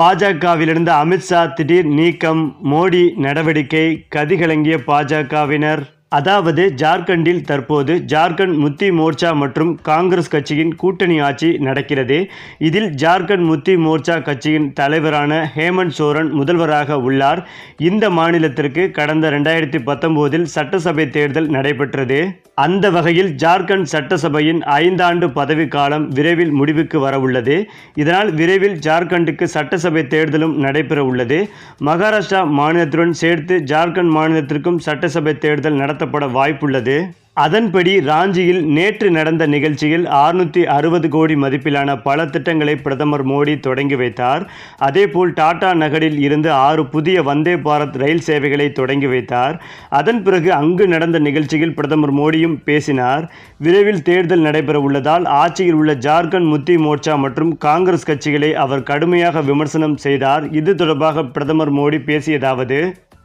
பாஜகவிலிருந்து அமித்ஷா திடீர் நீக்கம் மோடி நடவடிக்கை கதிகலங்கிய பாஜகவினர். அதாவது ஜார்க்கண்டில் தற்போது ஜார்க்கண்ட் முத்தி மோர்ச்சா மற்றும் காங்கிரஸ் கட்சியின் கூட்டணி ஆட்சி நடக்கிறது. இதில் ஜார்க்கண்ட் முத்தி மோர்ச்சா கட்சியின் தலைவரான ஹேமந்த் சோரன் முதல்வராக உள்ளார். இந்த மாநிலத்திற்கு கடந்த ரெண்டாயிரத்தி பத்தொம்போதில் சட்டசபை தேர்தல் நடைபெற்றது. அந்த வகையில் ஜார்க்கண்ட் சட்டசபையின் ஐந்தாண்டு பதவிக்காலம் விரைவில் முடிவுக்கு வரவுள்ளது. இதனால் விரைவில் ஜார்க்கண்டுக்கு சட்டசபை தேர்தலும் நடைபெற உள்ளது மகாராஷ்டிரா மாநிலத்துடன் சேர்த்து ஜார்க்கண்ட் மாநிலத்திற்கும் சட்டசபை தேர்தல் நடத்தப்பட வாய்ப்புள்ளது. அதன்படி ராஞ்சியில் நேற்று நடந்த நிகழ்ச்சியில் அறுநூற்றி அறுபது கோடி மதிப்பிலான பல திட்டங்களை பிரதமர் மோடி தொடங்கி வைத்தார். அதேபோல் டாடா நகரில் இருந்து ஆறு புதிய வந்தே பாரத் ரயில் சேவைகளை தொடங்கி வைத்தார். அதன் பிறகு அங்கு நடந்த நிகழ்ச்சியில் பிரதமர் மோடியும் பேசினார். விரைவில் தேர்தல் நடைபெற உள்ளதால் ஆட்சியில் உள்ள ஜார்க்கண்ட் முத்தி மோர்ச்சா மற்றும் காங்கிரஸ் கட்சிகளை அவர் கடுமையாக விமர்சனம் செய்தார். இது தொடர்பாக பிரதமர் மோடி பேசியதாவது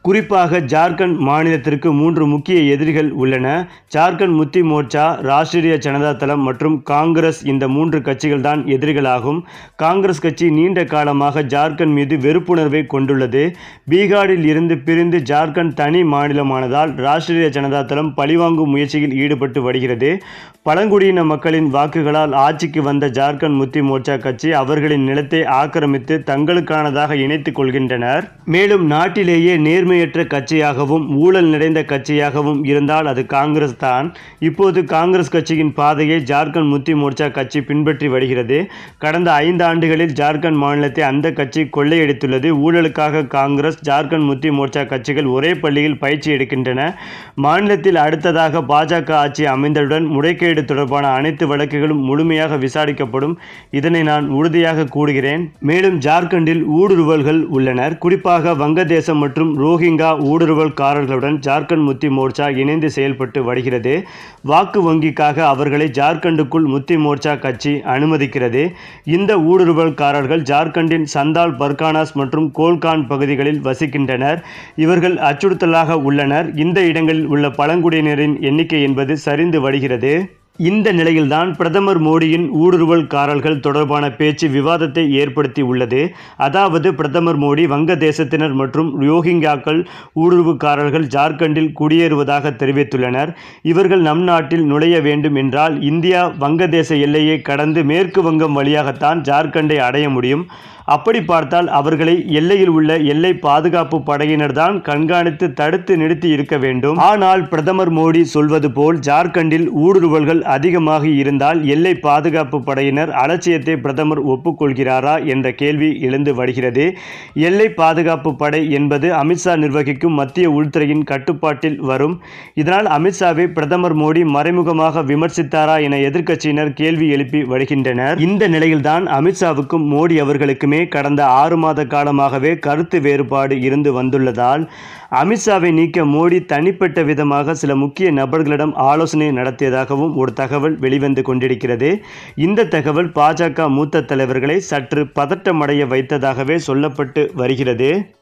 குறிப்பாக ஜார்க்கண்ட் மாநிலத்திற்கு மூன்று முக்கிய எதிரிகள் உள்ளன. ஜார்க்கண்ட் முத்தி மோர்ச்சா ராஷ்டிரிய ஜனதா தளம் மற்றும் காங்கிரஸ் இந்த மூன்று கட்சிகள் தான் எதிரிகளாகும். காங்கிரஸ் கட்சி நீண்ட காலமாக ஜார்க்கண்ட் மீது வெறுப்புணர்வை கொண்டுள்ளது. பீகாரில் இருந்து பிரிந்து ஜார்க்கண்ட் தனி மாநிலமானதால் ராஷ்டிரிய ஜனதா தளம் பழிவாங்கும் முயற்சியில் ஈடுபட்டு வருகிறது. பழங்குடியின மக்களின் வாக்குகளால் ஆட்சிக்கு வந்த ஜார்க்கண்ட் முத்தி மோர்ச்சா கட்சி அவர்களின் நிலத்தை ஆக்கிரமித்து தங்களுக்கானதாக இணைத்துக் கொள்கின்றனர். மேலும் நாட்டிலேயே நேர்மையற்ற கட்சியாகவும் ஊழல் நிறைந்த கட்சியாகவும் இருந்தால் அது காங்கிரஸ் தான். இப்போது காங்கிரஸ் கட்சியின் பாதையை ஜார்க்கண்ட் முத்தி மோர்ச்சா கட்சி பின்பற்றி வருகிறது. கடந்த ஐந்து ஆண்டுகளில் ஜார்க்கண்ட் மாநிலத்தை அந்த கட்சி கொள்ளையடித்துள்ளது. ஊழலுக்காக காங்கிரஸ் ஜார்க்கண்ட் முத்தி மோர்ச்சா கட்சிகள் ஒரே பள்ளியில் பயிற்சி எடுக்கின்றன. மாநிலத்தில் அடுத்ததாக பாஜக ஆட்சி அமைந்தவுடன் முறைகேடு தொடர்பான அனைத்து வழக்குகளும் முழுமையாக விசாரிக்கப்படும். இதனை நான் உறுதியாக கூறுகிறேன். மேலும் ஜார்க்கண்டில் ஊடுருவல்கள் உள்ளனர். குறிப்பாக வங்கதேசம் மற்றும் ரோஹிங்கா ஊடுருவல்காரர்களுடன் ஜார்க்கண்ட் முத்தி மோர்ச்சா இணைந்து செயல்பட்டு வருகிறது. வாக்கு வங்கிக்காக அவர்களை ஜார்க்கண்டுக்குள் முத்தி மோர்ச்சா கட்சி அனுமதிக்கிறது. இந்த ஊடுருவல்காரர்கள் ஜார்க்கண்டின் சந்தால் பர்கானாஸ் மற்றும் கோல்கான் பகுதிகளில் வசிக்கின்றனர். இவர்கள் அச்சுறுத்தலாக உள்ளனர். இந்த இடங்களில் உள்ள பழங்குடியினரின் எண்ணிக்கை என்பது சரிந்து வருகிறது. இந்த நிலையில்தான் பிரதமர் மோடியின் ஊடுருவல்காரர்கள் தொடர்பான பேச்சு விவாதத்தை ஏற்படுத்தி உள்ளது. அதாவது பிரதமர் மோடி வங்கதேசத்தினர் மற்றும் ரோஹிங்யாக்கள் ஊடுருவுக்காரர்கள் ஜார்க்கண்டில் குடியேறுவதாக தெரிவித்துள்ளனர். இவர்கள் நம் நாட்டில் நுழைய வேண்டும் என்றால் இந்தியா வங்கதேச எல்லையை கடந்து மேற்கு வங்கம் வழியாகத்தான் ஜார்க்கண்டை அடைய முடியும். அப்படி பார்த்தால் அவர்களை எல்லையில் உள்ள எல்லை பாதுகாப்பு படையினர் தான் கண்காணித்து தடுத்து நிறுத்தி இருக்க வேண்டும். ஆனால் பிரதமர் மோடி சொல்வது போல் ஜார்க்கண்டில் ஊடுருவல்கள் அதிகமாக இருந்தால் எல்லை பாதுகாப்பு படையினர் அலட்சியத்தை பிரதமர் ஒப்புக்கொள்கிறாரா என்ற கேள்வி எழுந்து வருகிறது. எல்லை பாதுகாப்பு படை என்பது அமித்ஷா நிர்வகிக்கும் மத்திய உள்துறையின் கட்டுப்பாட்டில் வரும். இதனால் அமித்ஷாவை பிரதமர் மோடி மறைமுகமாக விமர்சித்தாரா என எதிர்க்கட்சியினர் கேள்வி எழுப்பி வருகின்றனர். இந்த நிலையில்தான் அமித்ஷாவுக்கும் மோடி அவர்களுக்குமே கடந்த ஆறு மாத காலமாகவே கருத்து வேறுபாடு இருந்து வந்துள்ளதால் அமித்ஷாவை நீக்க மோடி தனிப்பட்ட விதமாக சில முக்கிய நபர்களிடம் ஆலோசனை நடத்தியதாகவும் ஒரு தகவல் வெளிவந்து கொண்டிருக்கிறது. இந்த தகவல் பாஜக மூத்த தலைவர்களை சற்று பதட்டமடைய வைத்ததாகவே சொல்லப்பட்டு வருகிறது.